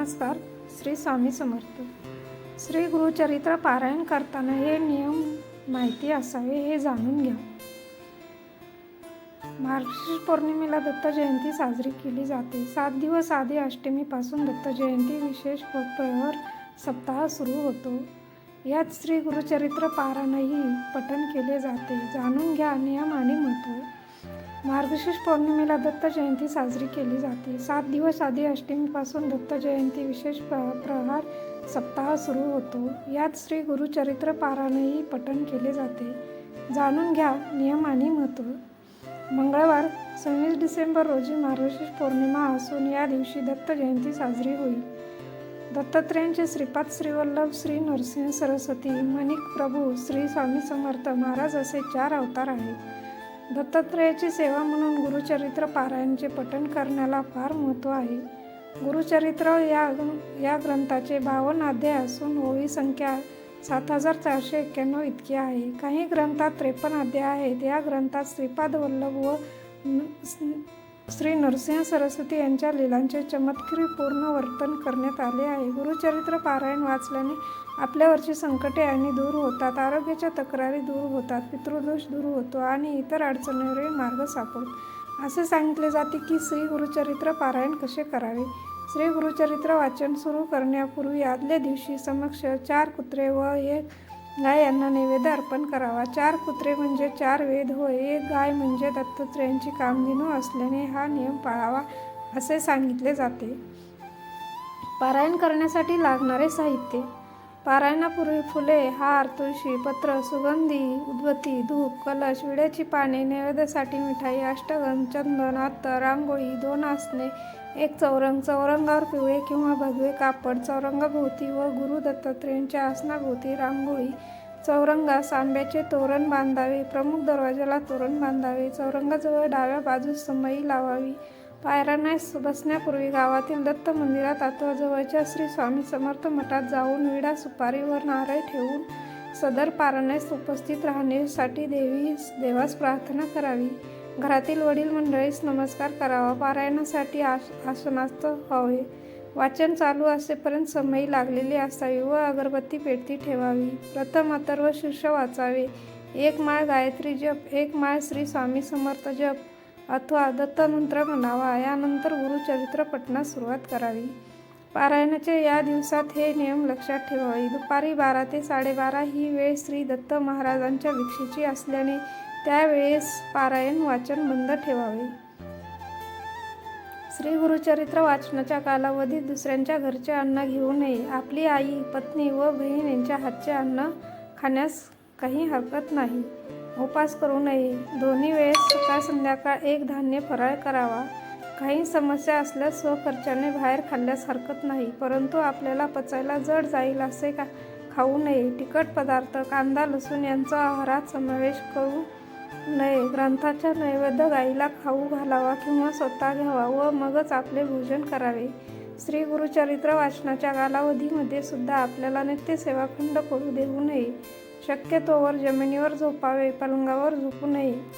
नमस्कार श्री स्वामी समर्थ. श्री गुरुचरित्र पारायण करताना हे नियम माहिती असावे हे जाणून घ्या. मार्गशीर्ष पौर्णिमेला दत्त जयंती साजरी केली जाते. सात दिवस आधी अष्टमीपासून दत्त जयंती विशेष प्रहर सप्ताह सुरू होतो. यात श्री गुरुचरित्र पारायणही पठण केले जाते. जाणून घ्या नियम आणि महत्त्व. मार्गशीर्ष पौर्णिमेला दत्त जयंती साजरी केली जाते. सात दिवस आधी अष्टमीपासून दत्त जयंती विशेष प्र प्रहार सप्ताह सुरू होतो. यात श्री गुरुचरित्र पारायणही पठण केले जाते. जाणून घ्या नियम आणि महत्त्व. मंगळवार सव्वीस डिसेंबर रोजी मार्गशीर्ष पौर्णिमा असून या दिवशी दत्त जयंती साजरी होईल. दत्तात्रेयांचे श्रीपाद श्रीवल्लभ श्री नरसिंह सरस्वती मणिक प्रभू श्री स्वामी समर्थ महाराज असे चार अवतार आहेत. दत्तात्रेयाची सेवा म्हणून गुरुचरित्र पारायणचे पठण करण्याला फार महत्त्व आहे. गुरुचरित्र या या ग्रंथाचे बावन्न अध्याय असून ओळी संख्या सात हजार चारशे एक्क्याण्णव इतकी आहे. काही ग्रंथात त्रेपन्न अध्याय आहेत. या ग्रंथात श्रीपाद वल्लभ व श्री नरसिंह सरस्वती यांच्या लीलांचे चमत्कारीपूर्ण वर्तन करण्यात आले आहे. गुरुचरित्र पारायण वाचल्याने आपल्यावरची संकटे आणि दूर होतात आरोग्याच्या तक्रारी दूर होतात पितृदोष दूर होतो आणि इतर अडचणीवरही मार्ग सापडतो. असे सांगितले जाते की श्री गुरुचरित्र पारायण कसे करावे? श्री गुरुचरित्र वाचन सुरू करण्यापूर्वी आदल्या दिवशी समक्ष चार कुत्रे व एक गाय यांना नैवेद्य अर्पण करावा. चार कुत्रे म्हणजे चार वेद होय. एक गाय म्हणजे दत्तात्रेयांची कामधेनू असल्याने हा नियम पाळावा असे सांगितले जाते. पारायण करण्यासाठी लागणारे साहित्य पारायणापूर्वी फुले हार तुळशी पत्र सुगंधी उद्बत्ती धूप कलश विड्याची पाने नैवेद्यासाठी मिठाई अष्टगंध चंदन अत्तर रांगोळी दोन आसने एक चौरंग चौरंगावर पिवळे किंवा भगवे कापड चौरंगाभोवती व गुरु दत्तात्रेयांच्या आसनाभोवती रांगोळी चौरंगास आंब्याचे तोरण बांधावे प्रमुख दरवाजाला तोरण बांधावे चौरंगाजवळ डाव्या बाजूस समई लावावी पायरानास बसण्यापूर्वी गावातील दत्त मंदिरात अथवा जवळच्या श्री स्वामी समर्थ मठात जाऊन विडा सुपारी व नारळ ठेवून सदर पारायणास उपस्थित राहण्यासाठी देवी देवास प्रार्थना करावी. घरातील वडील मंडळीस नमस्कार करावा. पारायणासाठी आस आसनास्त व्हावे. वाचन चालू असेपर्यंत समयी लागलेली असावी व अगरबत्ती पेटती ठेवावी. प्रथम अथर्व शीर्ष वाचावे. एक माळ गायत्री जप एक माळ श्री स्वामी समर्थ जप अथवा दत्तमंत्र म्हणावा. यानंतर गुरुचरित्र पठणास सुरुवात करावी. पारायणाच्या या दिवसात हे नियम लक्षात ठेवावे. दुपारी बारा ते साडेबारा ही वेळ श्री दत्त महाराजांच्या भिक्षेची असल्याने त्यावेळेस पारायण वाचन बंद ठेवावे. श्री गुरुचरित्र वाचनाच्या कालावधीत दुसऱ्यांच्या घरचे अन्न घेऊ नये. आपली आई पत्नी व बहीण यांच्या हातचे अन्न खाण्यास काही हरकत नाही. उपास करू नये. दोन्ही वेळेस सकाळ संध्याकाळ एक धान्य फराळ करावा. काही समस्या असल्यास स्वखर्चाने बाहेर खाल्ल्यास हरकत नाही. परंतु आपल्याला पचायला जड जाईल असे का खाऊ नये. तिखट पदार्थ कांदा लसूण यांचा आहारात समावेश करू नये. ग्रंथाच्या नैवेद्य गाईला खाऊ घालावा किंवा स्वतः घ्यावा व मगच आपले भोजन करावे. श्री गुरुचरित्र वाचनाच्या कालावधीमध्ये सुद्धा आपल्याला नित्य सेवाखंड करू देऊ नये. शक्यतोवर जमिनीवर झोपावे पलंगावर झोपू नये.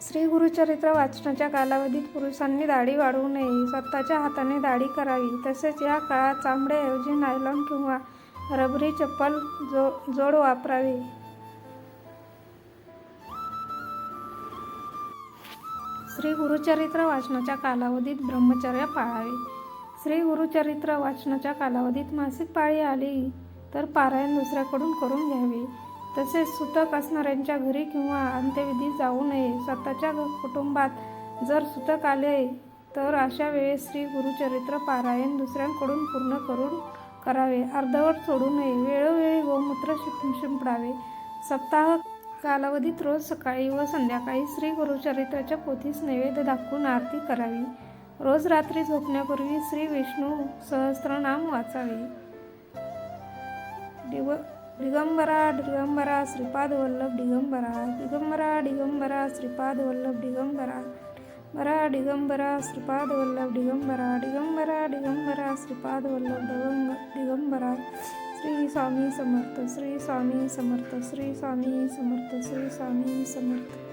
श्री गुरुचरित्र वाचनाच्या कालावधीत पुरुषांनी दाढी वाढवू नये. स्वतःच्या हाताने दाढी करावी. तसेच या काळात चांबड्याऐवजी नायलॉन किंवा रबरी चप्पल जो जोड वापरावे. श्री गुरुचरित्र वाचनाच्या कालावधीत ब्रह्मचर्य पाळावे. श्री गुरुचरित्र वाचनाच्या कालावधीत मासिक पाळी आली तर पारायण दुसऱ्याकडून करून घ्यावे. तसेच सुतक असणाऱ्यांच्या घरी किंवा अंत्यविधी जाऊ नये. स्वतःच्या कुटुंबात जर सुतक आले तर अशा वेळेस श्री गुरुचरित्र पारायण दुसऱ्यांकडून पूर्ण करून करावे. अर्धवट सोडू नये. वेळोवेळी गोमूत्र शिंप शिंपडावे. सप्ताह कालावधीत रोज सकाळी व संध्याकाळी श्री गुरुचरित्राच्या पोथीस नैवेद्य दाखवून आरती करावी. रोज रात्री झोपण्यापूर्वी श्री विष्णू सहस्त्रनाम वाचावे. दिव दिगंबरा दिगंबरा श्रीपाद वल्लभ दिगंबरा दिगंबरा दिगंबरा श्रीपाद वल्लभ दिगंबरा बरा दिगंबरा श्रीपाद वल्लभ दिगंबरा दिगंबरा दिगंबरा श्रीपाद वल्लभ दिगंग दिगंबरा श्री स्वामी समर्थ श्री स्वामी समर्थ श्री स्वामी समर्थ श्री स्वामी समर्थ.